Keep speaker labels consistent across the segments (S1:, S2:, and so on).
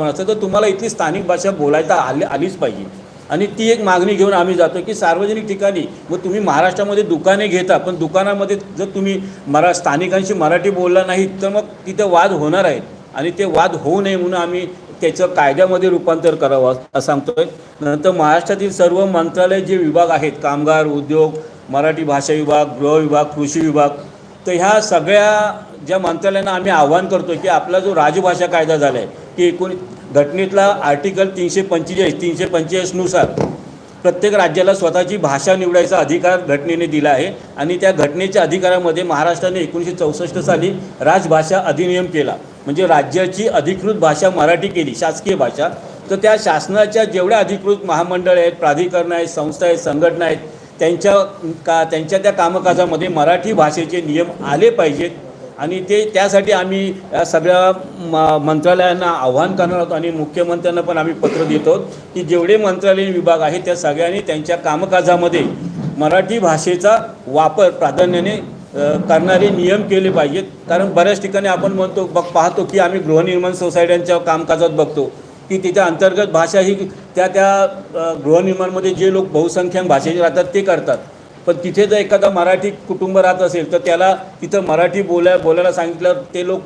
S1: असं तर तुम्हाला इथली स्थानिक भाषा बोलायला आली आलीच पाहिजे. आणि ती एक मागणी घेऊन आम्ही जातो की सार्वजनिक ठिकाणी मग तुम्ही महाराष्ट्रामध्ये दुकाने घेता पण दुकानामध्ये जर तुम्ही मरा स्थानिकांशी मराठी बोलला नाही तर मग तिथे वाद होणार आहेत. आणि ते वाद होऊ नये म्हणून आम्ही त्याचं कायद्यामध्ये रूपांतर करावं असं सांगतोय. नंतर महाराष्ट्रातील सर्व मंत्रालय जे विभाग आहेत कामगार उद्योग मराठी भाषा विभाग गृह विभाग कृषी विभाग तर ह्या सगळ्या ज्या मंत्रालयांना आम्ही आव्हान करतो की आपला जो राजभाषा कायदा झाला आहे की एकूण घटनेतला आर्टिकल तीनशे पंचेचाळीस तीनशे पंचेचाळीसनुसार प्रत्येक राज्याला स्वतःची भाषा निवडायचा अधिकार घटनेने दिला आहे आणि त्या घटनेच्या अधिकारामध्ये महाराष्ट्राने एकोणीसशे चौसष्ट साली राजभाषा अधिनियम केला. म्हणजे राज्याची अधिकृत भाषा मराठी केली शासकीय भाषा. तर त्या शासनाच्या जेवढ्या अधिकृत महामंडळ आहेत प्राधिकरणं आहेत संस्था आहेत संघटना आहेत त्यांच्या का त्यांच्या त्या कामकाजामध्ये मराठी भाषेचे नियम आले पाहिजेत. आणि ते त्यासाठी आम्ही या सगळ्या म मंत्रालयांना आव्हान करणार आहोत आणि मुख्यमंत्र्यांना पण आम्ही पत्र देतो की जेवढे मंत्रालयीन विभाग आहेत त्या सगळ्यांनी त्यांच्या कामकाजामध्ये मराठी भाषेचा वापर प्राधान्याने करणारे नियम केले पाहिजेत. कारण बऱ्याच ठिकाणी आपण म्हणतो बघ पाहतो की आम्ही गृहनिर्माण सोसायट्यांच्या कामकाजात बघतो की तिच्या अंतर्गत भाषा ही त्या त्या गृहनिर्माणमध्ये जे लोक बहुसंख्याक भाषेचे राहतात ते करतात. पण तिथे जर एखादा मराठी कुटुंब राहत असेल तर त्याला तिथं मराठी बोलाय बोलायला सांगितलं ते लोक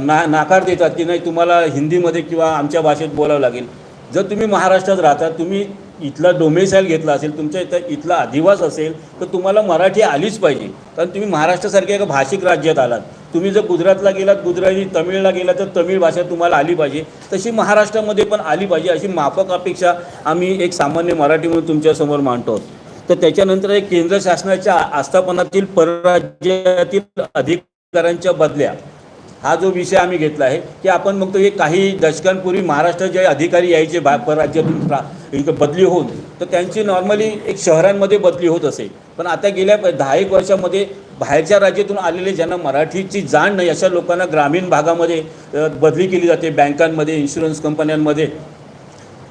S1: ना नाकार देतात की नाही तुम्हाला हिंदीमध्ये किंवा आमच्या भाषेत बोलावं लागेल. जर तुम्ही महाराष्ट्रात राहता तुम्ही इथला डोमेसाईल घेतला असेल तुमच्या इथं इथला अधिवास असेल तर तुम्हाला मराठी आलीच पाहिजे. कारण तुम्ही महाराष्ट्रासारख्या एका भाषिक राज्यात आलात. तुम्ही जर गुजरातला गेलात गुजराती तमिळला गेलात तर तमिळ भाषा तुम्हाला आली पाहिजे. तशी महाराष्ट्रामध्ये पण आली पाहिजे अशी माफक अपेक्षा आम्ही एक सामान्य मराठी म्हणून तुमच्यासमोर मांडतो. तर त्याच्यानंतर एक केंद्र शासनाच्या आस्थापनातील परराज्यातील अधिकाऱ्यांच्या बदल्या. हा जो विषय आम्ही घेतला आहे की आपण बघतो की काही दशकांपूर्वी महाराष्ट्रात जे अधिकारी यायचे बा परराज्यातून बदली होऊन तर त्यांची नॉर्मली एक शहरांमध्ये बदली होत असे. पण आता गेल्या दहा एक वर्षामध्ये बाहेरच्या राज्यातून आलेले ज्यांना मराठीची जाण नाही अशा लोकांना ग्रामीण भागामध्ये बदली केली जाते बँकांमध्ये इन्शुरन्स कंपन्यांमध्ये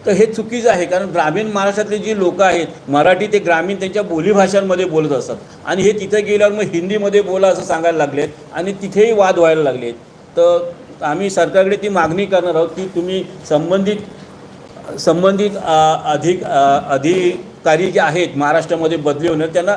S1: तर हे चुकीचं आहे कारण ग्रामीण महाराष्ट्रातले जी लोक आहेत मराठी ते ग्रामीण त्यांच्या बोलीभाषांमध्ये बोलत असतात. आणि हे तिथे गेल्यावर मग हिंदीमध्ये बोला असं सांगायला लागलेत आणि तिथेही वाद व्हायला लागलेत. तर आम्ही सरकारकडे ती मागणी करणार आहोत की तुम्ही संबंधित संबंधित अधिक अधिकारी जे आहेत महाराष्ट्रामध्ये बदली होणं त्यांना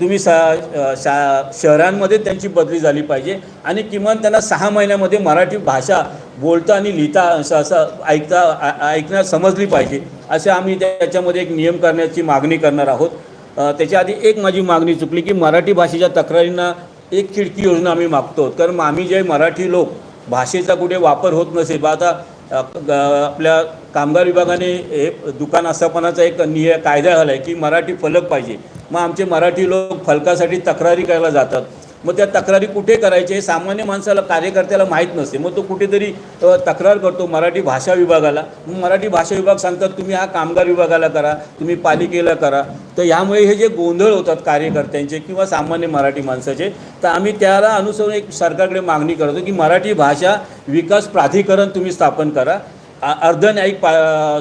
S1: तुम्ही सा शा शहरांमध्ये त्यांची बदली झाली पाहिजे. आणि किमान त्यांना सहा महिन्यामध्ये मराठी भाषा बोलता आणि लिहिता असं असं ऐकता आ- ऐकण्यास समजली पाहिजे. असे आम्ही त्याच्यामध्ये एक नियम करण्याची मागणी करणार आहोत. त्याच्या आधी एक माझी मागणी चुकली की मराठी भाषेच्या तक्रारींना एक खिडकी योजना आम्ही मागतो कारण आम्ही जे मराठी लोक भाषेचा कुठे वापर होत नसेल बा आता आपल्या कामगार विभागाने हे दुकान आस्थापनाचा एक निय कायदा झाला आहे की मराठी फलक पाहिजे. मग आमचे मराठी लोक फलकासाठी तक्रारी करायला जातात. मग त्या तक्रारी कुठे करायचे हे सामान्य माणसाला कार्यकर्त्याला माहीत नसते. मग तो कुठेतरी तक्रार करतो मराठी भाषा विभागाला. मग मराठी भाषा विभाग सांगतात तुम्ही हा कामगार विभागाला करा तुम्ही पालिकेला करा. तर यामुळे हे जे गोंधळ होतात कार्यकर्त्यांचे किंवा सामान्य मराठी माणसाचे तर आम्ही त्याला अनुसरून एक सरकारकडे मागणी करतो की मराठी भाषा विकास प्राधिकरण तुम्ही स्थापन करा. आ- अर्धन्यायिक पा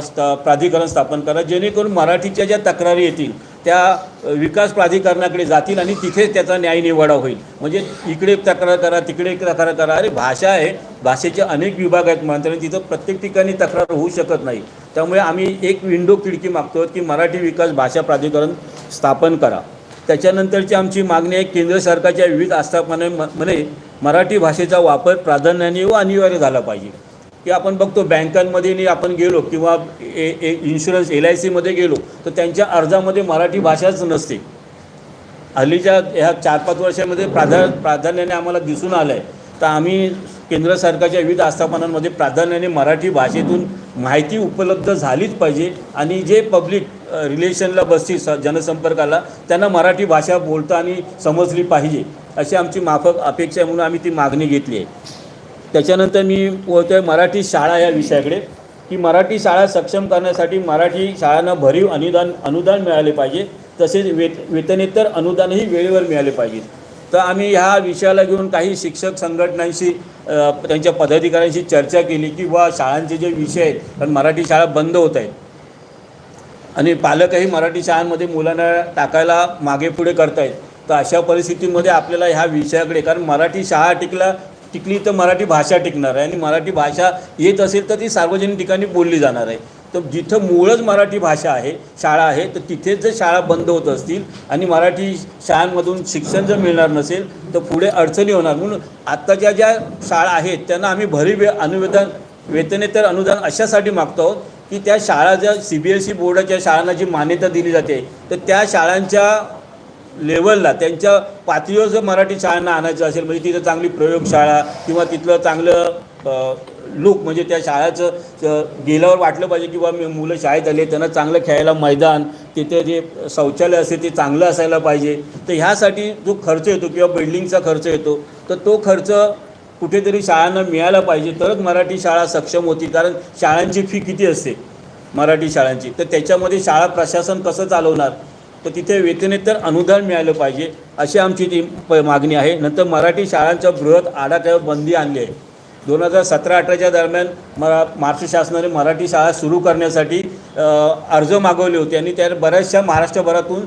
S1: स्त- प्राधिकरण स्थापन करा जेणेकरून मराठीच्या ज्या तक्रारी येतील त्या विकास प्राधिकरणाकडे जातील आणि तिथेच त्याचा न्याय निवाडा होईल. म्हणजे इकडे तक्रार करा तिकडे तक्रार करा. अरे भाषा आहे. भाषेचे अनेक विभाग आहेत म्हणताना तिथं प्रत्येक ठिकाणी तक्रार होऊ शकत नाही. त्यामुळे आम्ही एक विंडो खिडकी मागतो की मराठी विकास भाषा प्राधिकरण स्थापन करा. त्याच्यानंतरची आमची मागणी आहे केंद्र सरकारच्या विविध आस्थापनामध्ये मराठी भाषेचा वापर प्राधान्याने व अनिवार्य झाला पाहिजे. की आपण बघतो बँकांमध्ये आपण गेलो किंवा A A insurance L I सीमध्ये गेलो तर त्यांच्या अर्जामध्ये मराठी भाषाच नसते. हल्लीच्या ह्या चार पाच वर्षामध्ये प्राधा प्राधान्याने आम्हाला दिसून आलं आहे तर आम्ही केंद्र सरकारच्या विविध आस्थापनांमध्ये प्राधान्याने मराठी भाषेतून माहिती उपलब्ध झालीच पाहिजे आणि जे पब्लिक रिलेशनला बसतील स जनसंपर्काला त्यांना मराठी भाषा बोलता आणि समजली पाहिजे अशी आमची माफक अपेक्षा म्हणून आम्ही ती मागणी घेतली आहे. त्याच्यानंतर मी बोलतो आहे मराठी शाळा या विषयाकडे. की मराठी शाळा सक्षम करण्यासाठी मराठी शाळांना भरीव अनुदान अनुदान मिळाले पाहिजे. तसेच वेत वेतनेतर अनुदानही वेळेवर मिळाले पाहिजे. तर आम्ही ह्या विषयाला घेऊन काही शिक्षक संघटनांशी त्यांच्या पदाधिकाऱ्यांशी चर्चा केली की बा शाळांचे जे विषय आहेत कारण मराठी शाळा बंद होत आहेत. आणि पालकही मराठी शाळांमध्ये मुलांना टाकायला मागे पुढे करतायत. तर अशा परिस्थितीमध्ये आपल्याला ह्या विषयाकडे कारण मराठी शाळा टिकला टिकली तर मराठी भाषा टिकणार आहे आणि मराठी भाषा येत असेल तर ती सार्वजनिक ठिकाणी बोलली जाणार आहे. तर जिथं मूळच मराठी भाषा आहे शाळा आहे तर तिथेच जर शाळा बंद होत असतील आणि मराठी शाळांमधून शिक्षण जर मिळणार नसेल तर पुढे अडचणी होणार. म्हणून आत्ताच्या ज्या शाळा आहेत त्यांना आम्ही भरीव अनुदान वेतनेतर अनुदान अशासाठी मागतो आहोत की त्या शाळा ज्या सी बी एस ई बोर्डाच्या शाळांना जी मान्यता दिली जाते तर त्या शाळांच्या लेवलला त्यांच्या पातळीवर जर मराठी शाळांना आणायचं असेल म्हणजे तिथं चांगली प्रयोगशाळा किंवा तिथलं चांगलं लुक म्हणजे त्या शाळाचं गेल्यावर वाटलं पाहिजे किंवा मी मुलं शाळेत आले त्यांना चांगलं खेळायला मैदान तिथे जे शौचालय असेल ते चांगलं असायला पाहिजे. तर ह्यासाठी जो खर्च येतो किंवा बिल्डिंगचा खर्च येतो तर तो खर्च कुठेतरी शाळांना मिळायला पाहिजे. तरच मराठी शाळा सक्षम होती कारण शाळांची फी किती असते मराठी शाळांची? तर त्याच्यामध्ये शाळा प्रशासन कसं चालवणार? तर तिथे वेतनेतर अनुदान मिळालं पाहिजे अशी आमची ती प मागणी आहे. नंतर मराठी शाळांच्या बृहत आडाख्यावर बंदी आणली आहे. दोन हजार सतरा अठराच्या दरम्यान मरा महाराष्ट्र शासनाने मराठी शाळा सुरू करण्यासाठी अर्ज मागवले होते आणि त्या बऱ्याचशा महाराष्ट्रभरातून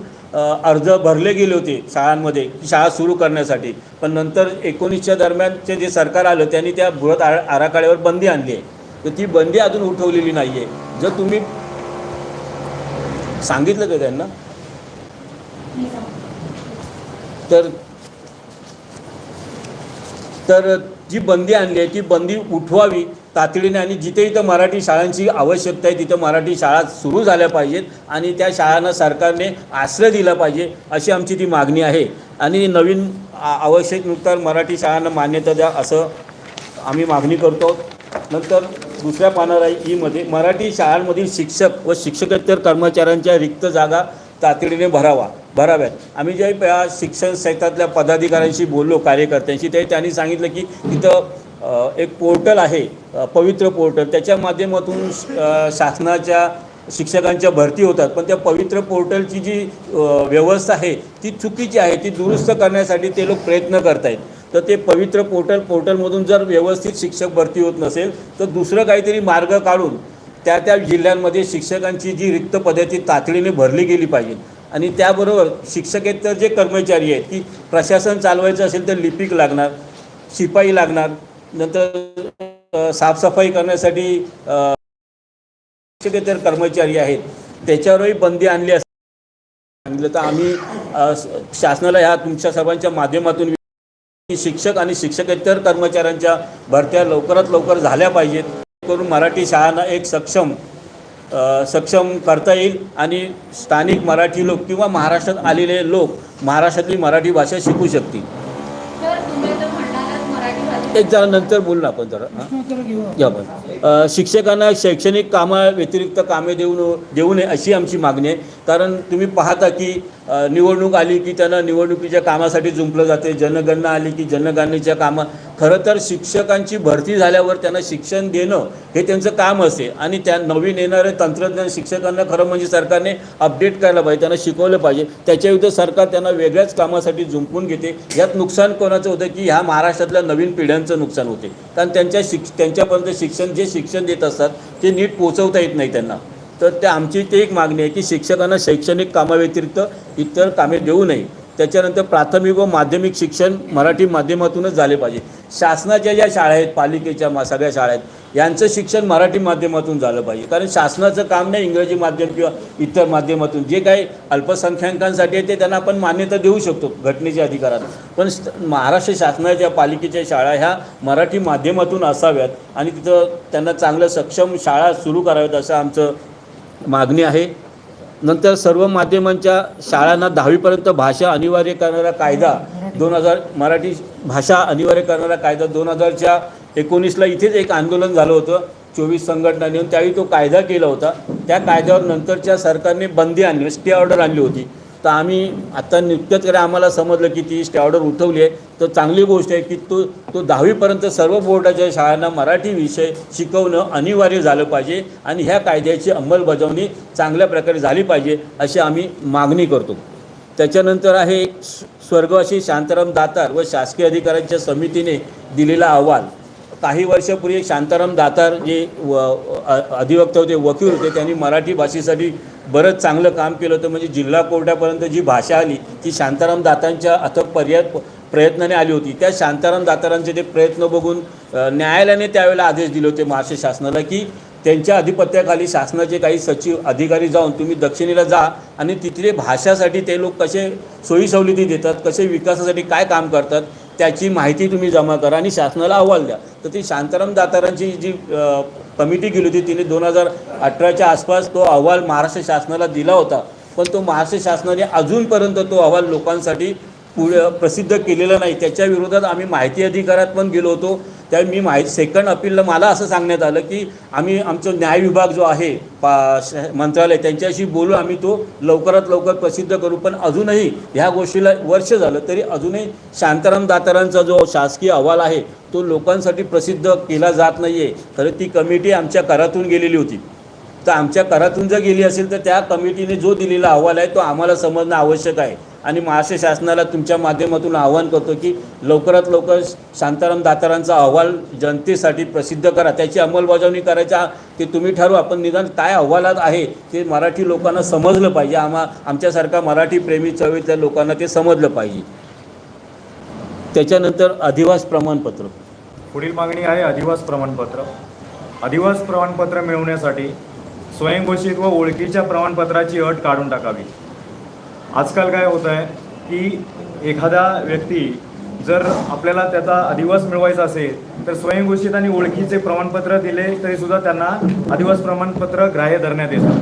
S1: अर्ज भरले गेले होते शाळांमध्ये शाळा सुरू करण्यासाठी. पण नंतर एकोणीसच्या दरम्यानचे जे सरकार आलं त्यांनी त्या बृहत आ आराखड्यावर बंदी आणली आहे. तर ती बंदी अजून उठवलेली नाही आहे जर तुम्ही सांगितलं का त्यांना? तर तर जी बंदी आणली आहे ती बंदी उठवावी तातडीने आणि जिथे इथं मराठी शाळांची आवश्यकता आहे तिथं मराठी शाळा सुरू झाल्या पाहिजेत आणि त्या शाळांना सरकारने आश्रय दिला पाहिजे अशी आमची ती मागणी आहे. आणि नवीन आवश्यक नुकतार मराठी शाळांना मान्यता द्या असं आम्ही मागणी करतो. नंतर दुसऱ्या पानार आहे ईमध्ये मराठी शाळांमधील शिक्षक व शिक्षकेतर कर्मचाऱ्यांच्या रिक्त जागा तातडीने भरावा. भराव्यात आम्ही जे या शिक्षण क्षेत्रातल्या पदाधिकाऱ्यांशी बोललो कार्यकर्त्यांशी ते त्यांनी सांगितलं की तिथं एक पोर्टल आहे पवित्र पोर्टल. त्याच्या माध्यमातून शासनाच्या शिक्षकांच्या भरती होतात. पण त्या पवित्र पोर्टलची जी व्यवस्था आहे ती चुकीची आहे. ती दुरुस्त करण्यासाठी ते लोक प्रयत्न करत आहेत तर ते पवित्र पोर्टल पोर्टलमधून जर व्यवस्थित शिक्षक भरती होत नसेल तर दुसरं काहीतरी मार्ग काढून त्या त्या जिल्ह्यांमध्ये शिक्षकांची जी रिक्त पद्धती तातडीने भरली गेली पाहिजे. आणि त्याबरोबर शिक्षकेतर जे कर्मचारी आहेत की प्रशासन चालवायचं असेल तर लिपिक लागणार शिपाई लागणार नंतर साफसफाई करण्यासाठी शिक्षकेतर कर्मचारी आहेत त्याच्यावरही बंदी आणली असते सांगितलं तर आम्ही शासनाला ह्या तुमच्या सर्वांच्या माध्यमातून शिक्षक आणि शिक्षकेतर कर्मचाऱ्यांच्या भरत्या लवकरात लवकर झाल्या पाहिजेत करून मराठी शाळांना एक सक्षम सक्षम करता येईल आणि स्थानिक मराठी लोक किंवा महाराष्ट्रात आलेले लोक महाराष्ट्रातली मराठी भाषा शिकू शकतील. एक जरा नंतर बोलू ना आपण जरा आपण शिक्षकांना शैक्षणिक कामाव्यतिरिक्त कामे देऊ न- देऊ नये अशी आमची मागणी आहे. कारण तुम्ही पाहता की निवडणूक आली की त्यांना निवडणुकीच्या कामासाठी जुंपलं जाते जनगणना आली की जनगणनेच्या कामा. खरं तर शिक्षकांची भरती झाल्यावर त्यांना शिक्षण देणं हे त्यांचं काम असते आणि त्या नवीन येणारे तंत्रज्ञान शिक्षकांना खरं म्हणजे सरकारने अपडेट करायला पाहिजे त्यांना शिकवलं पाहिजे. त्याच्याविरुद्ध सरकार त्यांना वेगळ्याच कामासाठी जुंपून घेते. यात नुकसान कोणाचं होतं की ह्या महाराष्ट्रातल्या नवीन पिढ्यांचं नुकसान होते. कारण त्यांच्या शिक्ष त्यांच्यापर्यंत शिक्षण जे शिक्षण देत असतात ते नीट पोचवता येत नाही त्यांना. तर त्या आमची ते एक मागणी आहे की शिक्षकांना शैक्षणिक कामाव्यतिरिक्त इतर कामे देऊ नये. त्याच्यानंतर प्राथमिक व माध्यमिक शिक्षण मराठी माध्यमातूनच झाले पाहिजे. शासनाच्या ज्या शाळा आहेत पालिकेच्या मा सगळ्या शाळा आहेत यांचं शिक्षण मराठी माध्यमातून झालं पाहिजे. कारण शासनाचं काम नाही इंग्रजी माध्यम किंवा इतर माध्यमातून. जे काही अल्पसंख्याकांसाठी आहे ते त्यांना आपण मान्यता देऊ शकतो घटनेच्या अधिकारात. पण महाराष्ट्र शासनाच्या पालिकेच्या शाळा ह्या मराठी माध्यमातून असाव्यात आणि तिथं त्यांना चांगलं सक्षम शाळा सुरू कराव्यात असं आमचं मागणी आहे. नंतर सर्व माध्यमांच्या शाळांना दहावीपर्यंत भाषा अनिवार्य करणारा कायदा दोन हजार मराठी भाषा अनिवार्य करणारा कायदा दोन हजारच्या एकोणीसला इथेच एक आंदोलन झालं होतं. चोवीस संघटनांनी आणि त्यावेळी तो कायदा केला होता. त्या कायद्यावर नंतरच्या सरकारने बंदी आणली स्टे ऑर्डर आणली होती. तर आम्ही आता नुकत्याच कडे आम्हाला समजलं की ती स्टे ऑर्डर उठवली आहे. तर चांगली गोष्ट आहे की तो तो दहावीपर्यंत सर्व बोर्डाच्या शाळांना मराठी विषय शिकवणं अनिवार्य झालं पाहिजे आणि ह्या कायद्याची अंमलबजावणी चांगल्या प्रकारे झाली पाहिजे अशी आम्ही मागणी करतो. त्याच्यानंतर आहे स्वर्गवासी शांताराम दातार व शासकीय अधिकाऱ्यांच्या समितीने दिलेला अहवाल. काही वर्षापूर्वी शांताराम दातार जे व अधिवक्ता होते वकील होते त्यांनी मराठी भाषेसाठी बरंच चांगलं काम केलं होतं. म्हणजे जिल्हा कोर्टापर्यंत जी भाषा आली ती शांताराम दातांच्या अथक पर्याय प्रयत्नाने आली होती. त्या शांताराम दातारांचे ते प्रयत्न बघून न्यायालयाने त्यावेळेला आदेश दिले होते महाराष्ट्र शासनाला की त्यांच्या अधिपत्याखाली शासनाचे काही सचिव अधिकारी जाऊन तुम्ही दक्षिणेला जा आणि तिथले भाषासाठी ते लोक कसे सोयी सवलती देतात कसे विकासासाठी काय काम करतात त्याची माहिती तुम्ही जमा करा आणि शासनाला अहवाल द्या. तर ती शांताराम दातारांची जी कमिटी गेली होती तिने दोन हजार अठराच्या आसपास तो अहवाल महाराष्ट्र शासनाला दिला होता. पण तो महाराष्ट्र शासनाने अजूनपर्यंत तो अहवाल लोकांसाठी पुढे प्रसिद्ध केलेलं नाही. त्याच्या विरोधात आम्ही माहिती अधिकारात पण गेलो होतो. त्या मी माहिती सेकंड अपीलला मला असं सांगण्यात आलं की आम्ही आमचा न्याय विभाग जो आहे पा श- मंत्रालय त्यांच्याशी बोलू आम्ही तो लवकरात लवकर प्रसिद्ध करू. पण अजूनही ह्या गोष्टीला वर्ष झालं तरी अजूनही शांताराम दातारांचा जो शासकीय अहवाल आहे तो लोकांसाठी प्रसिद्ध केला जात नाही आहे खरं ती कमिटी आमच्या करातून गेलेली होती. तर आमच्या करातून जर गेली असेल तर त्या कमिटीने जो दिलेला अहवाल आहे तो आम्हाला समजणं आवश्यक आहे. आणि महाराष्ट्र शासनाला तुमच्या माध्यमातून आवाहन करतो की लवकरात लवकर शांताराम दातारांचा अहवाल जनतेसाठी प्रसिद्ध करा. त्याची अंमलबजावणी करायच्या ते तुम्ही ठरवा. पण निदान काय अहवालात आहे ते मराठी लोकांना समजलं पाहिजे. आम्हा आमच्यासारखा मराठी प्रेमी चळवळीतल्या लोकांना ते समजलं पाहिजे. त्याच्यानंतर अधिवास प्रमाणपत्र.
S2: पुढील मागणी आहे अधिवास प्रमाणपत्र. अधिवास प्रमाणपत्र मिळवण्यासाठी स्वयंघोषित व ओळखीच्या प्रमाणपत्राची अट काढून टाकावी. आजकाल काय होत आहे की एखादा व्यक्ती जर आपल्याला त्याचा अधिवास मिळवायचा असेल तर स्वयंघोषित आणि ओळखीचे प्रमाणपत्र दिले तरी सुद्धा त्यांना अधिवास प्रमाणपत्र ग्राह्य धरण्यात येतं.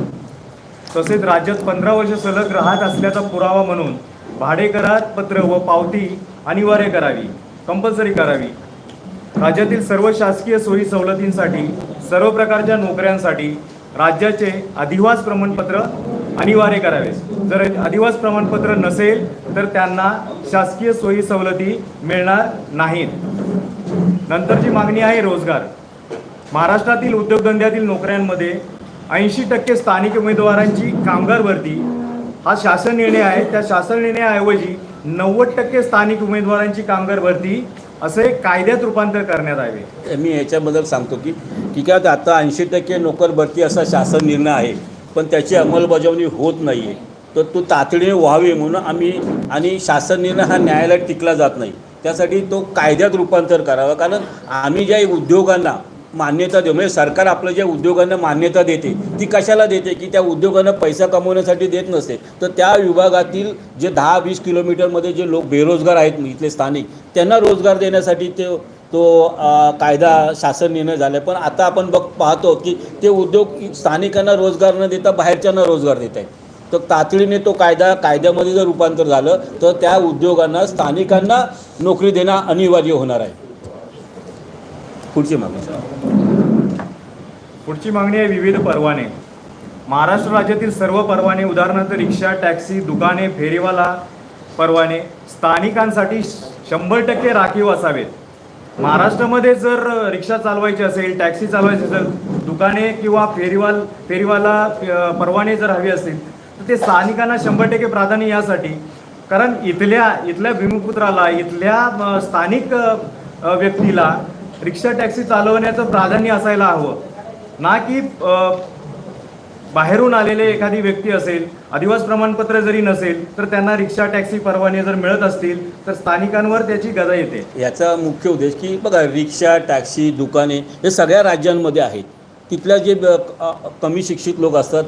S2: तसेच राज्यात पंधरा वर्ष सलग राहत असल्याचा पुरावा म्हणून भाडेकरात पत्र व पावती अनिवार्य करावी कंपल्सरी करावी. राज्यातील सर्व शासकीय सोयी सवलतींसाठी सर्व प्रकारच्या नोकऱ्यांसाठी राज्याचे अधिवास प्रमाणपत्र अनिवार्य करावे जर अधिवास प्रमाणपत्र नसेल तर त्यांना शासकीय सोयी सवलती मिळणार नाहीत. नंतरची मागणी आहे रोजगार. महाराष्ट्रातील उद्योगधंद्यातील नोकऱ्यांमध्ये ऐंशी टक्के स्थानिक उमेदवारांची कामगार भरती. हा शासन निर्णय आहे. त्या शासन निर्णयाऐवजी नव्वद टक्के स्थानिक उमेदवारांची कामगार भरती असे कायद्यात रूपांतर करण्यात यावे
S1: मी याच्याबद्दल सांगतो की की काय आता ऐंशी टक्के नोकर भरती असा शासन निर्णय आहे. पण त्याची अंमलबजावणी होत नाही आहे तर तो तातडीने व्हावी म्हणून आम्ही आणि शासन निर्णय हा न्यायालयात टिकला जात नाही. त्यासाठी तो कायद्यात रूपांतर करावा. कारण आम्ही ज्या उद्योगांना मान्यता देऊ म्हणजे सरकार आपलं ज्या उद्योगांना मान्यता देते ती कशाला देते? की त्या उद्योगांना पैसा कमवण्यासाठी देत नसते. तर त्या विभागातील जे दहा वीस किलोमीटरमध्ये जे लोक बेरोजगार आहेत इथले स्थानिक त्यांना रोजगार देण्यासाठी ते तो कायदा शासन निर्णय झाला आहे पण आता आपण बघ पाहतो की ते उद्योग स्थानिकांना रोजगार न देता बाहेरच्यांना रोजगार देत आहेत तर तातडीने तो कायदा कायद्यामध्ये जर रूपांतर झालं तर त्या उद्योगांना स्थानिकांना नोकरी देणं अनिवार्य होणार आहे. पुढची मागणी.
S2: पुढची मागणी आहे विविध परवाने. महाराष्ट्र राज्यातील सर्व परवाने उदाहरणार्थ रिक्षा टॅक्सी दुकाने फेरीवाला परवाने स्थानिकांसाठी शंभर टक्के राखीव असावेत. महाराष्ट्रामध्ये जर रिक्षा चालवायची असेल टॅक्सी चालवायची असेल दुकाने किंवा फेरीवाल फेरीवाला परवाने जर हवे असतील तर ते स्थानिकांना शंभर टक्के प्राधान्य यासाठी. कारण इथल्या इथल्या भीमपुत्राला इथल्या स्थानिक व्यक्तीला रिक्षा टॅक्सी चालवण्याचं प्राधान्य असायला हवं. ना की बाहेरून आलेले एखादी व्यक्ती असेल अधिवास प्रमाणपत्र जरी नसेल तर त्यांना रिक्षा टॅक्सी परवाने जर मिळत असतील तर स्थानिकांवर त्याची गदा येते.
S1: याचा मुख्य उद्देश की बघा रिक्षा टॅक्सी दुकाने हे सगळ्या राज्यांमध्ये आहेत. तिथल्या जे ब- कमी शिक्षित लोक असतात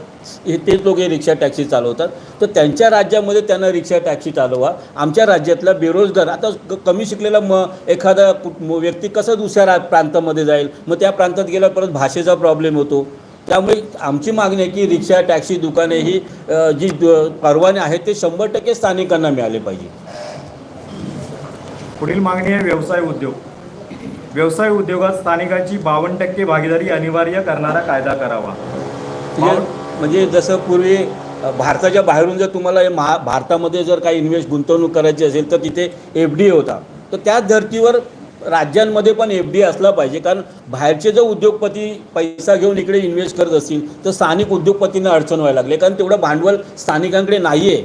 S1: हे तेच लोक हे रिक्षा टॅक्सी चालवतात. तर त्यांच्या राज्यामध्ये त्यांना रिक्षा टॅक्सी चालवा. आमच्या राज्यातला बेरोजगार आता कमी शिकलेला म एखादा व्यक्ती कसं दुसऱ्या रा प्रांतामध्ये जाईल? मग त्या प्रांतात गेला परत भाषेचा प्रॉब्लेम होतो. त्यामुळे आमची मागणी आहे की रिक्षा टॅक्सी दुकाने ही जी परवाने आहेत ते शंभर टक्के स्थानिकांना मिळाले पाहिजे.
S2: पुढील मागणी आहे व्यवसाय उद्योग. व्यवसाय उद्योगात स्थानिकांची बावन्न टक्के भागीदारी अनिवार्य करणारा कायदा करावा.
S1: म्हणजे म्हणजे जसं पूर्वी भारताच्या बाहेरून जर तुम्हाला महा भारतामध्ये जर काही इन्व्हेस्ट गुंतवणूक करायची असेल तर तिथे एफ डी होता. तर त्याच धर्तीवर राज्यांमध्ये पण एफ डी असला पाहिजे. कारण बाहेरचे जर उद्योगपती पैसा घेऊन इकडे इन्व्हेस्ट करत असतील तर स्थानिक उद्योगपतींना अडचण व्हायला लागले. कारण तेवढं भांडवल स्थानिकांकडे नाही आहे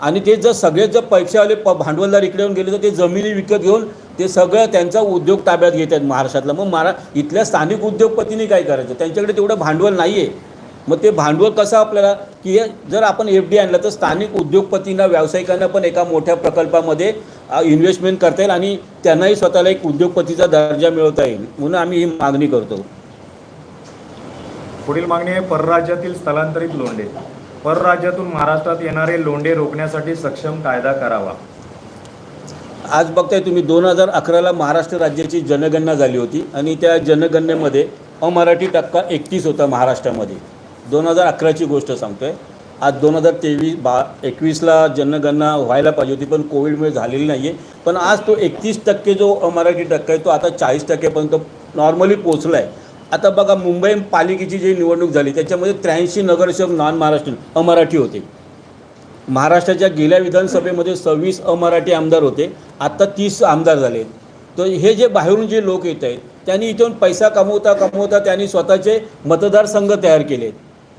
S1: आणि ते जर सगळे जर पैशावाले प भांडवलदार इकडे येऊन गेले तर ते जमिनी विकत घेऊन ते सगळं त्यांचा उद्योग ताब्यात घेत आहेत महाराष्ट्रातला. मग महारा इथल्या स्थानिक उद्योगपतींनी काय करायचं? त्यांच्याकडे तेवढं भांडवल नाही आहे मग ते भांडवल कसं आपल्याला की जर आपण एफ डी आणलं तर स्थानिक उद्योगपतींना व्यावसायिकांना पण एका मोठ्या प्रकल्पामध्ये इन्व्हेस्टमेंट करता येईल आणि त्यांनाही स्वतःला एक उद्योगपतीचा दर्जा मिळवता येईल म्हणून आम्ही ही मागणी करतो.
S2: पुढील मागणी आहे परराज्यातील स्थलांतरित लोंढे. परराज्यातून महाराष्ट्रात येणारे लोंढे रोखण्यासाठी सक्षम कायदा करावा.
S1: आज बघताय तुम्ही दोन हजार अकराला महाराष्ट्र राज्याची जनगणना झाली होती आणि त्या जनगणनेमध्ये अमराठी टक्का एकतीस होता महाराष्ट्रामध्ये. दोन हजार अकराची गोष्ट सांगतोय. आज दोन हजार तेवीस बा एकवीसला जनगणना व्हायला पाहिजे होती पण कोविडमुळे झालेली नाही आहे पण आज तो एकतीस टक्के जो अमराठी टक्का आहे तो आता चाळीस टक्केपर्यंत नॉर्मली पोचला आहे आता बघा मुंबई पालिकेची जी निवडणूक झाली त्याच्यामध्ये त्र्याऐंशी नगरसेवक नॉन महाराष्ट्रीयन अमराठी होते. महाराष्ट्राच्या गेल्या विधानसभेमध्ये सव्वीस अमराठी आमदार होते आत्ता तीस आमदार झाले तर हे जे बाहेरून जे लोक येत आहेत त्यांनी इथून पैसा कमवता कमवता त्यांनी स्वतःचे मतदारसंघ तयार केले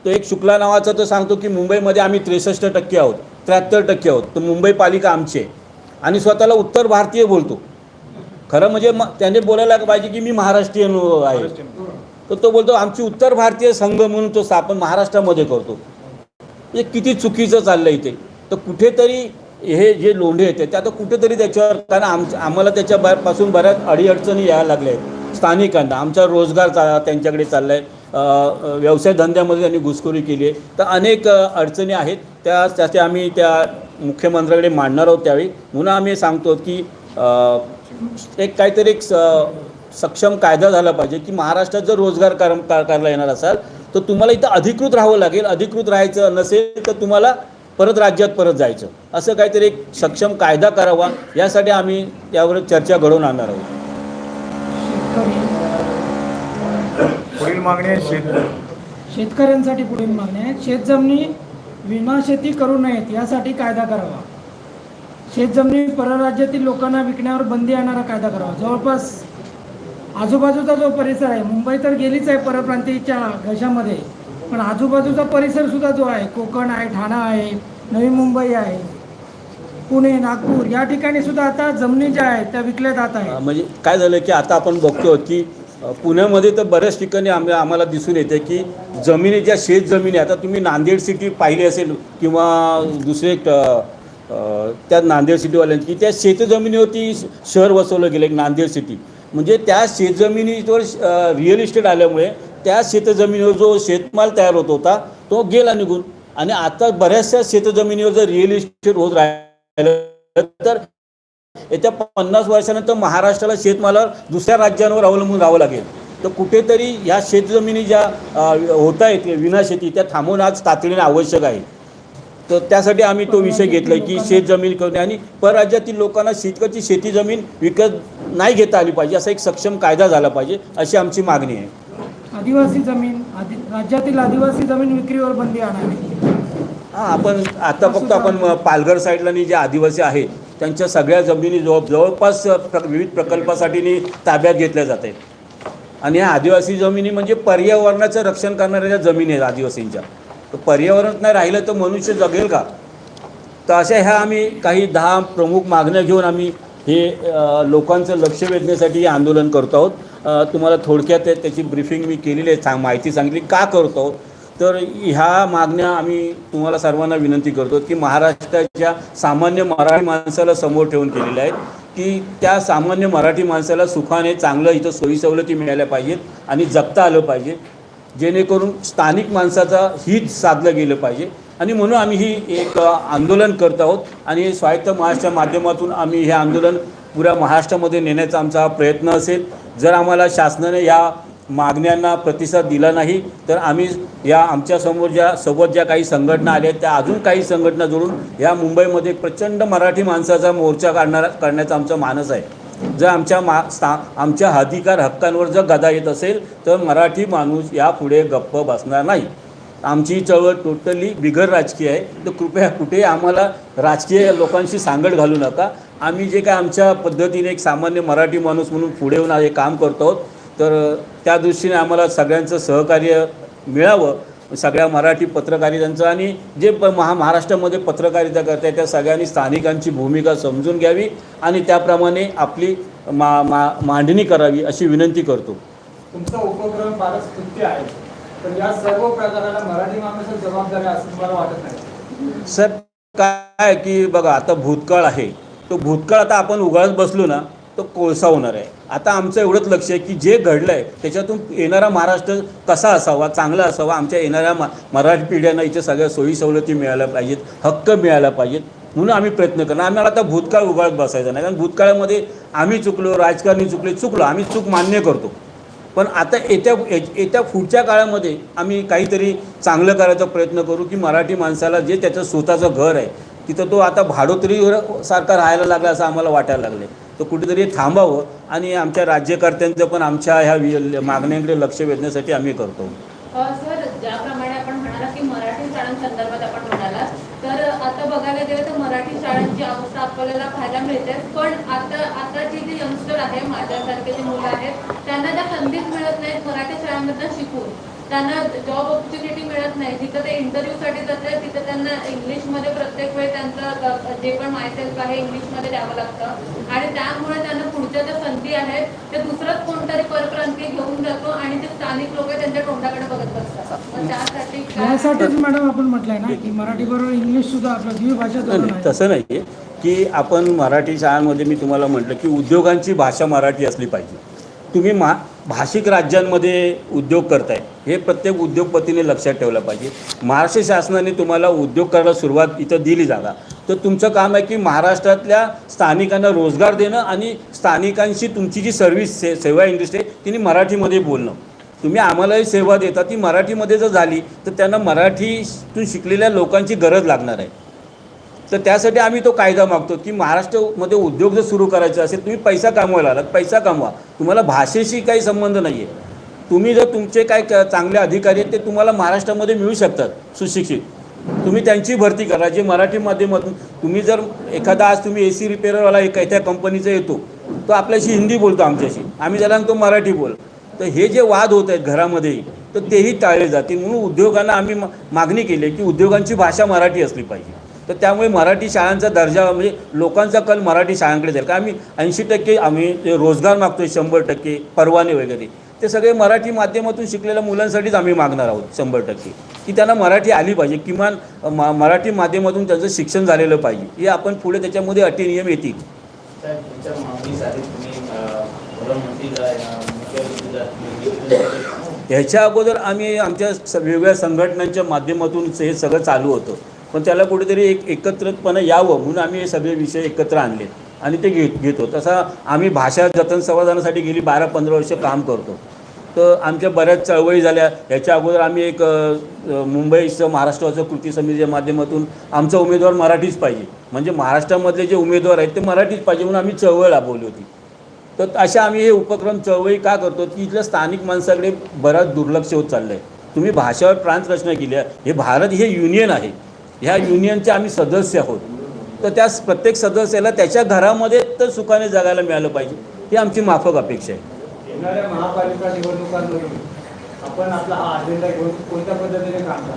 S1: तो एक शुक्ला नावाचा तर सांगतो की मुंबईमध्ये आम्ही त्रेसष्ट टक्के आहोत त्र्याहत्तर टक्के आहोत. तर मुंबई पालिका आमची आहे. आणि स्वतःला उत्तर भारतीय बोलतो. खरं म्हणजे म त्याने बोलायला पाहिजे की मी महाराष्ट्रीयन आहे. तर तो बोलतो आमची उत्तर भारतीय संघ म्हणून तो स्थापन महाराष्ट्रामध्ये करतो. म्हणजे किती चुकीचं चाललं इथे तर कुठेतरी हे जे लोंढे येते ते आता कुठेतरी त्याच्यावर कारण आम आम्हाला त्याच्या पासून बऱ्याच अडीअडचणी यायला लागल्या आहेत. स्थानिकांना आमचा रोजगार चा त्यांच्याकडे चालला आहे व्यवसाय धंद्यामध्ये त्यांनी घुसखोरी केली आहे. तर अनेक अडचणी आहेत. त्या त्याचे आम्ही त्या मुख्यमंत्र्याकडे मांडणार आहोत त्यावेळी. म्हणून आम्ही सांगतो की एक काहीतरी एक स- सक्षम कायदा झाला पाहिजे की महाराष्ट्रात जर रोजगार कर कर- करायला येणार असाल तर तुम्हाला इथं अधिकृत राहावं लागेल. अधिकृत राहायचं नसेल तर तुम्हाला परत राज्यात परत जायचं. असं काहीतरी एक सक्षम कायदा करावा. यासाठी आम्ही त्यावर चर्चा घडवून आणणार आहोत.
S2: पुढील मागणी आहे शेत
S3: शेतकऱ्यांसाठी पुढील मागणी आहे. शेतजमिनी विनाशेती करू नयेत यासाठी कायदा करावा. शेतजमिनी परराज्यातील लोकांना विकण्यावर बंदी आणणारा कायदा करावा. जवळपास आजूबाजूचा जो परिसर आहे मुंबई तर गेलीच आहे परप्रांतीच्या घशामध्ये पण आजूबाजूचा परिसर सुद्धा जो आहे कोकण आहे ठाणा आहे नवी मुंबई आहे पुणे नागपूर या ठिकाणी सुद्धा आता जमिनी ज्या आहेत त्या विकल्या जात आहेत.
S1: म्हणजे काय झालं की आता आपण बघतो की पुण्यामध्ये तर बऱ्याच ठिकाणी आम आम्हाला दिसून येते की जमिनी ज्या शेत जमिनी आता तुम्ही नांदेड सिटी पाहिली असेल किंवा दुसरे एक, त्या नांदेड सिटीवाल्यांची की त्या शेतजमिनीवरती श- शहर वसवलं गेलं एक नांदेड सिटी म्हणजे त्या शेतजमिनीवर रिअल इस्टेट आल्यामुळे त्या शेतजमिनीवर जो शेतमाल तयार होत होता तो गेला निघून. आणि आता बऱ्याचशा शेतजमिनीवर जर रिअल इस्टेट होत राहिलं तर येत्या पन्नास वर्षानंतर महाराष्ट्राला शेतमालावर दुसऱ्या राज्यांवर अवलंबून राहावं लागेल. तर कुठेतरी या शेतजमिनी ज्या होत आहेत विनाशेती त्या थांबवणं आज तातडीने आवश्यक आहे. तर त्यासाठी आम्ही तो विषय घेतला की शेतजमीन करणे आणि परराज्यातील लोकांना शेतकऱ्याची शेती जमीन विकत नाही घेता आली पाहिजे असा एक सक्षम कायदा झाला पाहिजे अशी आमची मागणी आहे.
S3: आदिवासी जमीन आदि राज्यातील आदिवासी जमीन विक्रीवर बंदी आणावी
S1: हां आपण आता फक्त आपण पालघर साईडला जे आदिवासी आहेत त्यांच्या सगळ्या जमिनी जवळ जवळपास प्र विविध प्रकल्पासाठी ताब्यात घेतल्या जात आहेत. आणि ह्या आदिवासी जमिनी म्हणजे पर्यावरणाचं रक्षण करणाऱ्या ज्या जमिनी आहेत आदिवासींच्या. तर पर्यावरण नाही राहिलं तर मनुष्य जगेल का? तर अशा ह्या आम्ही काही दहा प्रमुख मागण्या घेऊन आम्ही हे लोकांचं लक्ष वेधण्यासाठी हे आंदोलन करतो आहोत. तुम्हाला थोडक्यात त्याची ब्रीफिंग मी केलेली आहे सांग माहिती सांगितली. का करतो? आहोत तर ह्या मागण्या आम्ही तुम्हाला सर्वांना विनंती करतो की महाराष्ट्राच्या सामान्य मराठी माणसाला समोर ठेवून केलेल्या आहेत की त्या सामान्य मराठी माणसाला सुखाने चांगलं इथं सोयी सवलती मिळाल्या पाहिजेत आणि जगता आलं पाहिजे जेणेकरून स्थानिक माणसाचा हित साधलं गेलं पाहिजे. आणि म्हणून आम्ही ही एक आंदोलन करत आहोत आणि स्वायत्त महाराष्ट्राच्या माध्यमातून आम्ही हे आंदोलन पुऱ्या महाराष्ट्रामध्ये नेण्याचा आमचा हा प्रयत्न असेल. जर आम्हाला शासनाने या मागण्यांना प्रतिसाद दिला नाही तर आम्ही या आमच्यासमोर ज्या सोबत ज्या काही संघटना आल्या आहेत त्या अजून काही संघटना जोडून या मुंबईमध्ये एक प्रचंड मराठी माणसाचा मोर्चा काढणार करण्याचा आमचा मानस आहे. जर आमच्या मा स्था आमच्या अधिकार हक्कांवर जर गदा येत असेल तर मराठी माणूस यापुढे गप्प बसणार नाही. आमची चळवळ टोटली बिगर राजकीय आहे. तर कृपया कुठे आम्हाला राजकीय लोकांशी सांगड घालू नका. आम्ही जे काय आमच्या पद्धतीने एक सामान्य मराठी माणूस म्हणून पुढे येऊन हे काम करतो आहोत तर त्या दृष्टीने आम्हाला सगळ्यांचं सहकार्य मिळावं. सगळ्या मराठी पत्रकारितांचं आणि जे प महा महाराष्ट्रामध्ये पत्रकारिता करत आहे त्या सगळ्यांनी स्थानिकांची भूमिका समजून घ्यावी आणि त्याप्रमाणे आपली मा मा मांडणी करावी अशी विनंती करतो.
S4: तुमचा उपक्रम फारच स्तुत्य आहे. पण या सर्व प्रकाराला मराठी माणूसच जबाबदार असं तुम्हाला वाटत नाही?
S1: सर काय की बघा आता भूतकाळ आहे. तो भूतकाळ आता आपण उगाळत बसलो ना तो कोळसा होणार आहे. आता आमचं एवढंच लक्ष आहे की जे घडलं आहे त्याच्यातून येणारा महाराष्ट्र कसा असावा चांगला असावा आमच्या येणाऱ्या मा मराठी पिढ्यांना इथे सगळ्या सोयी सवलती मिळायला पाहिजेत हक्क मिळायला पाहिजेत म्हणून आम्ही प्रयत्न करणार. आम्हाला आता भूतकाळ उगाळत बसायचा नाही कारण भूतकाळामध्ये आम्ही चुकलो राजकारणी चुकले चुकलो आम्ही चूक मान्य करतो. पण आता येत्या येत्या पुढच्या काळामध्ये आम्ही काहीतरी चांगलं करायचा प्रयत्न करू की मराठी माणसाला जे त्याचं स्वतःचं घर आहे तिथं तो आता भाडोत्रीवर सारखा राहायला लागला असं आम्हाला वाटायला लागले तर कुठेतरी थांबावं आणि आमच्या राज्यकर्त्यांचं पण आमच्या ह्या वि- मागण्यांकडे लक्ष वेधण्यासाठी आम्ही करतो.
S5: सर ज्याप्रमाणे आपण म्हणाला की मराठी शाळांसंदर्भात आपण म्हणाला तर आता बघायला गेलं तर मराठी शाळांची अवस्था आपल्याला पाहायला मिळते. पण आता आता जे जे यंगस्टर आहे माझ्यासारखे जे मुलं आहेत त्यांना त्या संधीच मिळत नाहीत मराठी शाळांमधनं शिकून. त्यांना जॉब ऑपॉर्च्युनिटी मिळत नाही. जिथं ते इंटरव्ह्यूसाठी जातात तिथं त्यांना इंग्लिशमध्ये प्रत्येक वेळी त्यांचं जे पण मायसेल्फ आहे इंग्लिशमध्ये द्यावं लागतं. आणि त्यामुळे त्यांना पुढच्या ज्या संधी आहेत ते दुसरंच कोणतरी परप्रांतीय घेऊन जातो आणि ते स्थानिक लोक त्यांच्या तोंडाकडे बघत बसतात. त्यासाठी
S3: मॅडम आपण म्हटलंय ना की मराठी बरोबर इंग्लिश सुद्धा आपलं द्विभाषा
S1: नाही
S3: धोरण
S1: नाही
S3: आहे.
S1: तसं नाही की आपण मराठी शाळांमध्ये मी तुम्हाला म्हटलं की उद्योगांची भाषा मराठी असली पाहिजे. तुम्ही मा भाषिक राज्यांमध्ये उद्योग करताय. हे प्रत्येक उद्योगपतीने लक्षात ठेवलं पाहिजे. महाराष्ट्र शासनाने तुम्हाला उद्योग करायला सुरुवात इथं दिली जागा. तर तुमचं काम आहे की महाराष्ट्रातल्या स्थानिकांना रोजगार देणं आणि स्थानिकांशी तुमची जी सर्व्हिस से सेवा इंडस्ट्री आहे तिने मराठीमध्ये बोलणं. तुम्ही आम्हालाही सेवा देता. ती मराठीमध्ये जर झाली तर त्यांना मराठीतून शिकलेल्या लोकांची गरज लागणार आहे. तर त्यासाठी आम्ही तो कायदा मागतो की महाराष्ट्रामध्ये उद्योग जर सुरू करायचे असेल तुम्ही पैसा कमवायला आलात पैसा कमवा. तुम्हाला भाषेशी काही संबंध नाही आहे तुम्ही जर तुमचे काय क- चांगले अधिकारी आहेत ते तुम्हाला महाराष्ट्रामध्ये मिळू शकतात सुशिक्षित. तुम्ही त्यांची भरती करा. जे मराठी माध्यमातून तुम्ही जर एखादा आज तुम्ही ए सी रिपेअरवाला एक त्या कंपनीचा येतो तो आपल्याशी हिंदी बोलतो आमच्याशी. आम्ही त्याला तो मराठी बोल. तर हे जे वाद होत आहेत घरामध्ये तर तेही टाळले जातील. म्हणून उद्योगांना आम्ही मा- मागणी केली आहे की उद्योगांची भाषा मराठी असली पाहिजे. तर त्यामुळे मराठी शाळांचा दर्जा म्हणजे लोकांचा कल मराठी शाळांकडे जाईल. का आम्ही ऐंशी टक्के आम्ही रोजगार मागतोय शंभर टक्के परवाने वगैरे ते सगळे मराठी माध्यमातून शिकलेल्या मुलांसाठीच आम्ही मागणार आहोत शंभर टक्के. की त्यांना मराठी आली पाहिजे किमान म मराठी माध्यमातून त्यांचं शिक्षण झालेलं पाहिजे. हे आपण पुढे त्याच्यामध्ये अटी नियम येतील. ह्याच्या अगोदर आम्ही आमच्या वेगवेगळ्या संघटनांच्या माध्यमातून हे सगळं चालू होतं. पण त्याला कुठेतरी एक एकत्रितपणे यावं म्हणून आम्ही हे सगळे विषय एकत्र आणले आणि ते घेत घेतो. तसा आम्ही भाषा जतन संवर्धनासाठी गेली बारा पंधरा वर्ष काम करतो. तर आमच्या बऱ्याच चळवळी झाल्या. ह्याच्या अगोदर आम्ही एक मुंबईचं महाराष्ट्राचं कृती समितीच्या माध्यमातून आमचा उमेदवार मराठीच पाहिजे. म्हणजे महाराष्ट्रामधले जे उमेदवार आहेत ते मराठीच पाहिजे म्हणून आम्ही चळवळ राबवली होती. तर अशा आम्ही हे उपक्रम चळवळी का करतो? की इथल्या स्थानिक माणसाकडे बराच दुर्लक्ष होत चाललं आहे तुम्ही भाषेवर प्रांत रचना केली. आहे हे भारत हे युनियन आहे. ह्या युनियनचे आम्ही सदस्य आहोत. तर त्या प्रत्येक सदस्याला त्याच्या घरामध्ये तर सुखाने जगायला मिळालं पाहिजे ही आमची माफक अपेक्षा आहे.
S4: येणाऱ्या महापालिका निवडणुकांमध्ये आपण आपला हा अजेंडा घेऊन कोणत्या पद्धतीने काम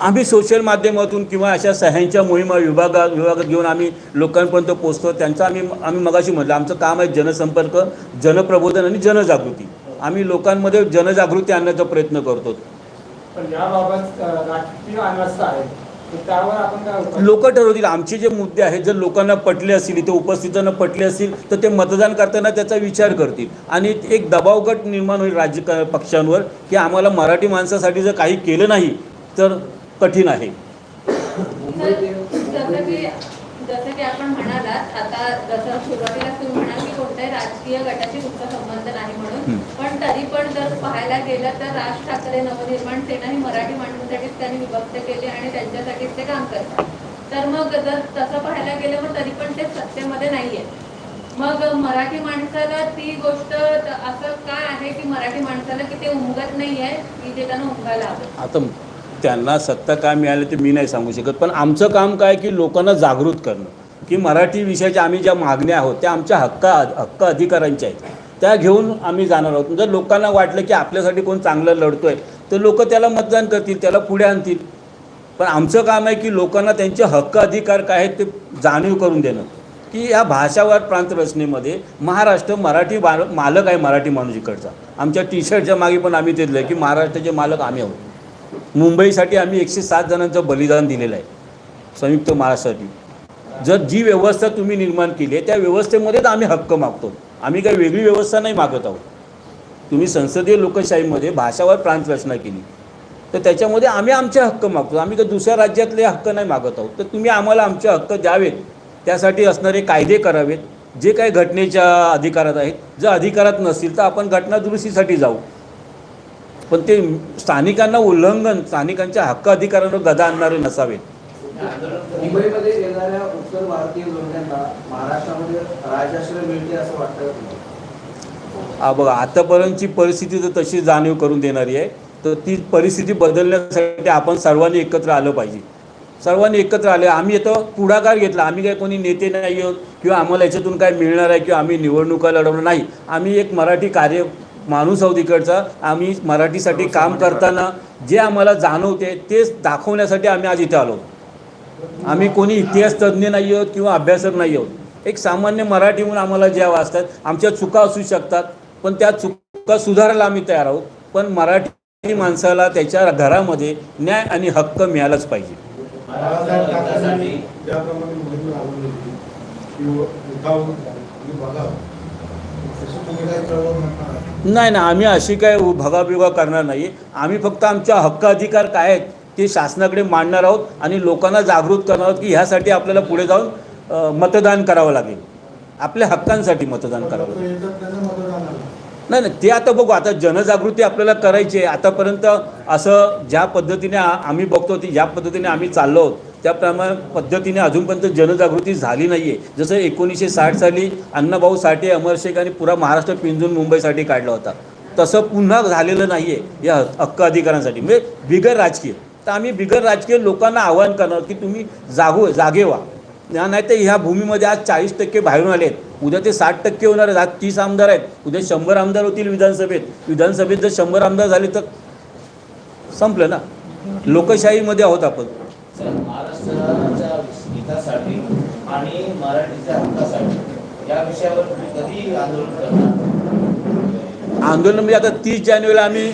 S1: आम्ही सोशल माध्यमातून किंवा अशा सह्यांच्या मोहिमा विभागात विभागात घेऊन आम्ही लोकांपर्यंत पोचतो त्यांचं आम्ही आम्ही मगाशी म्हटलं आमचं काम आहे जनसंपर्क जनप्रबोधन आणि जनजागृती. आम्ही लोकांमध्ये जनजागृती आणण्याचा प्रयत्न करतो.
S4: पण याबाबत राजकीय अनास्था आहे. तर त्यावर आपण काय उपाय
S1: लोक ठरवतील आमचे जे मुद्दे आहेत जर लोकांना पटले असतील इथे उपस्थितांना पटले असतील तर ते मतदान करताना त्याचा विचार करतील. आणि एक दबावगट निर्माण होईल राज्य पक्षांवर की आम्हाला मराठी माणसासाठी जर काही केलं नाही तर कठीण आहे.
S5: जसं की जसं की आपण म्हणालात आता जसं सुरुवातीला तुम्ही म्हणाल की कोणत्याही राजकीय गटाशी तुमचा संबंध नाही म्हणून. पण तरी पण जर पाहायला गेलं तर राज ठाकरे नवनिर्माण सेना ही मराठी माणसासाठीच त्यांनी विभक्त केली आणि त्यांच्यासाठीच ते काम करतात. तर मग जर तसं पाहायला गेलं मग तरी पण ते सत्तेमध्ये नाहीये. मग मराठी माणसाला ती गोष्ट असं काय आहे की मराठी माणसाला की ते उमगत आहे की ते त्यांना उमगायला हवं
S1: आता त्यांना सत्ता काय मिळाली ते मी नाही सांगू शकत पण आमचं काम काय की लोकांना जागृत करणं. की मराठी विषयाच्या आम्ही ज्या मागण्या आहोत त्या आमच्या हक्का हक्क अधिकारांच्या आहेत. त्या घेऊन आम्ही जाणार आहोत. जर लोकांना वाटलं की आपल्यासाठी कोण चांगलं लढतोय तर लोक त्याला मतदान करतील त्याला पुढे आणतील. पण आमचं काम आहे की लोकांना त्यांचे हक्क अधिकार काय आहेत ते जाणीव करून देणं. की या भाषावार प्रांत रचनेमध्ये महाराष्ट्र मराठी बाल मालक आहे मराठी माणूस इकडचा. आमच्या टी शर्टच्या मागे पण आम्ही ते आहे की महाराष्ट्राचे मालक आम्ही आहोत. मुंबईसाठी आम्ही एकशे सात जणांचं बलिदान दिलेलं आहे संयुक्त महाराष्ट्रासाठी. जर जी व्यवस्था तुम्ही निर्माण केली आहे त्या व्यवस्थेमध्येच आम्ही हक्क मागतो. आम्ही काही वेगळी व्यवस्था नाही मागत आहोत. तुम्ही संसदीय लोकशाहीमध्ये भाषावर प्रांत रचना केली. तर त्याच्यामध्ये आम्ही आमचे हक्क मागतो. आम्ही काही दुसऱ्या राज्यातले हक्क नाही मागत आहोत. तर तुम्ही आम्हाला आमचे हक्क द्यावेत. त्यासाठी असणारे कायदे करावेत. जे काही घटनेच्या अधिकारात आहेत. जर अधिकारात नसतील तर आपण घटना दुरुस्तीसाठी जाऊ. पण ते स्थानिकांना उल्लंघन स्थानिकांच्या हक्क अधिकारांवर गदा आणणारे नसावेत.
S6: मुंबईमध्ये येणाऱ्या उत्तर भारतीय लोकांना महाराष्ट्रामध्ये राजाश्रय मिळते असं वाटतं?
S1: हा बघा आतापर्यंतची परिस्थिती तर तशी जाणीव करून देणारी आहे. तर ती परिस्थिती बदलण्यासाठी आपण सर्वांनी एकत्र आलं पाहिजे. सर्वांनी एकत्र आले. आम्ही येतो पुढाकार घेतला. आम्ही काय कोणी नेते नाही आहोत किंवा आम्हाला याच्यातून काय मिळणार आहे किंवा आम्ही निवडणुका लढवणार नाही. आम्ही एक मराठी कार्य माणूस आहोत इकडचा. आम्ही मराठीसाठी काम करताना जे आम्हाला जाणवते तेच दाखवण्यासाठी आम्ही आज इथे आलो. आम्ही कोणी इतिहास तज्ज्ञ नाही आहोत किंवा अभ्यासक नाही आहोत. एक सामान्य मराठी म्हणून आम्हाला ज्या वाचतात आमच्या चुका असू शकतात पण त्या चुका सुधारायला आम्ही तयार आहोत. पण मराठी माणसाला त्याच्या घरामध्ये न्याय आणि हक्क मिळालाच पाहिजे. नाही ना आम्ही अशी काय भगाबिगा करणार नाही. आम्ही फक्त आमच्या हक्क अधिकार काय आहेत ते शासनाकडे मांडणार आहोत आणि लोकांना जागृत करणार आहोत की ह्यासाठी आपल्याला पुढे जाऊन मतदान करावं लागेल. आपल्या हक्कांसाठी मतदान करावं लागेल. नाही नाही ते आता बघू. आता जनजागृती आपल्याला करायची आहे. आतापर्यंत असं ज्या पद्धतीने आम्ही बघतो ती ज्या पद्धतीने आम्ही चाललो आहोत त्याप्रमाणे पद्धतीने अजूनपर्यंत जनजागृती झाली नाही आहे जसं एकोणीसशे साठ साली अण्णाभाऊ साठे अमर शेख आणि पुरा महाराष्ट्र पिंजून मुंबईसाठी काढला होता. तसं पुन्हा झालेलं नाही आहे या हक्क अधिकारांसाठी. म्हणजे बिगर राजकीय. तर आम्ही बिगर राजकीय लोकांना आवाहन करणार की तुम्ही जागो जागे व्हा. नाही तर ह्या भूमीमध्ये आज चाळीस टक्के बाहेरून आले आहेत उद्या ते साठ टक्के होणार आहेत. आज तीस आमदार आहेत. उद्या शंभर आमदार होतील विधानसभेत. विधानसभेत जर शंभर आमदार झाले तर संपलं ना? लोकशाहीमध्ये आहोत आपण.
S7: आणि आंदोलन
S1: म्हणजे आता तीस जानेवारीला आम्ही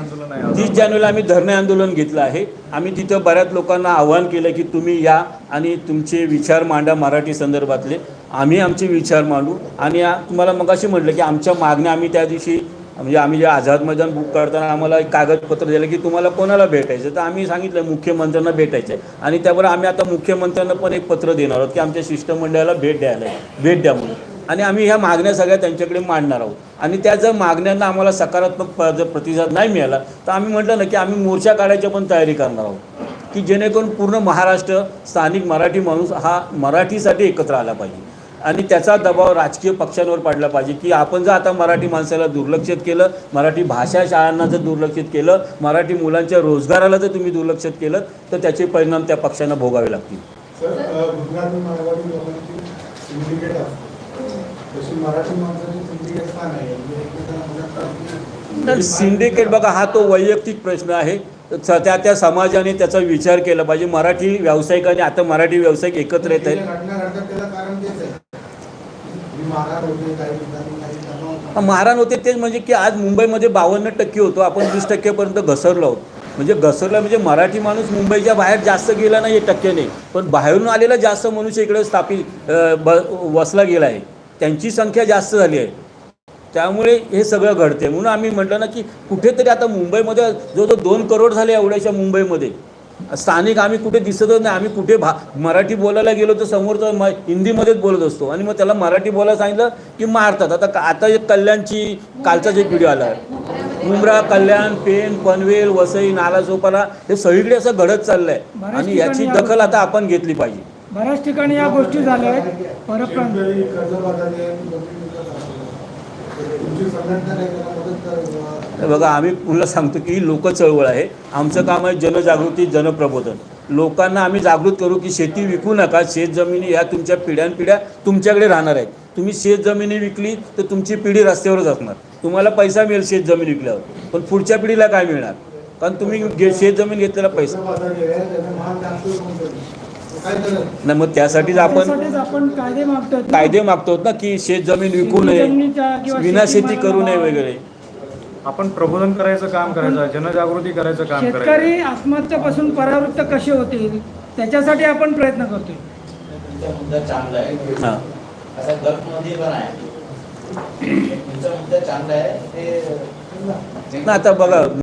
S2: आंदोलन आहे.
S1: तीस जानेवारीला आम्ही धरणे आंदोलन घेतलं आहे. आम्ही तिथं बऱ्याच लोकांना आवाहन केलं की तुम्ही या आणि तुमचे विचार मांडा मराठी संदर्भातले. आम्ही आमचे विचार मांडू आणि तुम्हाला मग अशी म्हटलं की आमच्या मागण्या आम्ही त्या दिवशी म्हणजे आम्ही जे आझाद मैदान बुक करताना आम्हाला एक कागदपत्र दिलं की तुम्हाला कोणाला भेटायचं तर आम्ही सांगितलं मुख्यमंत्र्यांना भेटायचं आहे. आणि त्यावर आम्ही आता मुख्यमंत्र्यांना पण एक पत्र देणार आहोत की आमच्या शिष्टमंडळाला भेट द्यायला भेट द्या म्हणून. आणि आम्ही ह्या मागण्या सगळ्या त्यांच्याकडे मांडणार आहोत. आणि त्या जर मागण्यांना आम्हाला सकारात्मक जर प्रतिसाद नाही मिळाला तर आम्ही म्हटलं ना की आम्ही मोर्चा काढायच्या पण तयारी करणार आहोत. की जेणेकरून पूर्ण महाराष्ट्र स्थानिक मराठी माणूस हा मराठीसाठी एकत्र आला पाहिजे. आणि त्याचा दबाव राजकीय पक्षांवर पडला पाहिजे की आपण जर आता मराठी माणसाला दुर्लक्षित केलं मराठी भाषा शाळांना जर दुर्लक्षित केलं मराठी मुलांच्या रोजगाराला जर तुम्ही दुर्लक्षित केलं तर त्याचे परिणाम त्या पक्षांना भोगावे लागतील
S8: सर अ, गुजराती मारवाडी लोकांची सिंडिकेट म्हणजे.
S1: तर सिंडिकेट बघा हा तो वैयक्तिक प्रश्न आहे. त्या त्या समाजाने त्याचा विचार केला पाहिजे. मराठी व्यावसायिकांनी आता मराठी व्यावसायिक एकत्र येत आहेत. महाराण होते तेच म्हणजे की आज मुंबईमध्ये बावन्न टक्के होतो. आपण वीस टक्क्यापर्यंत घसरलो आहोत. म्हणजे घसरला म्हणजे मराठी माणूस मुंबईच्या बाहेर जास्त गेला नाही टक्क्याने. पण बाहेरून आलेला जास्त मनुष्य इकडे स्थापित ब वसला गेला आहे. त्यांची संख्या जास्त झाली आहे. त्यामुळे हे सगळं घडते म्हणून आम्ही म्हटलं ना की कुठेतरी आता मुंबईमध्ये जवळजवळ दोन करोड झाले एवढ्याशा मुंबईमध्ये स्थानिक आम्ही कुठे दिसतच नाही. आम्ही कुठे भा मराठी बोलायला गेलो तर समोरचं म हिंदीमध्येच बोलत असतो. आणि मग त्याला मराठी बोलायला सांगितलं की मारतात. आता आता एक कल्याणची कालचाच एक व्हिडिओ आला आहे मुंब्रा कल्याण पेन पनवेल वसई नालासोपारा हे सगळीकडे असं घडत चाललंय. आणि याची दखल आता आपण घेतली पाहिजे.
S3: बऱ्याच ठिकाणी या गोष्टी झाल्या आहेत. परप्रांत
S1: हे बघा आम्ही पुन्हा सांगतो की ही लोक चळवळ आहे. आमचं काम आहे जनजागृती जनप्रबोधन. लोकांना आम्ही जागृत करू की शेती विकू नका. शेत जमिनी ह्या तुमच्या पिढ्यानपिढ्या तुमच्याकडे राहणार आहेत. तुम्ही शेत जमिनी विकली तर तुमची पिढी रस्त्यावरच असणार. तुम्हाला पैसा मिळेल शेत जमीन विकल्यावर. पण पुढच्या पिढीला काय मिळणार? कारण तुम्ही शेत जमीन घेतलेला पैसा. नाही मग त्यासाठीच आपण
S3: कायदे मागतोय
S1: कायदे मागतो ना की शेत जमीन विकू नये विना शेती करू नये वगैरे.
S2: आपण प्रबोधन करायचं काम करायचं जनजागृती करायचं काम.
S3: शेतकरी आत्महत्यापासून परावृत्त कसे होतील त्याच्यासाठी आपण प्रयत्न करतोय.
S7: तुमचा मुद्दा चांगला आहे.
S1: हां.
S7: असा गटमध्ये पण आहे. तुमचा मुद्दा चांगला आहे. ते
S1: ना आता बघा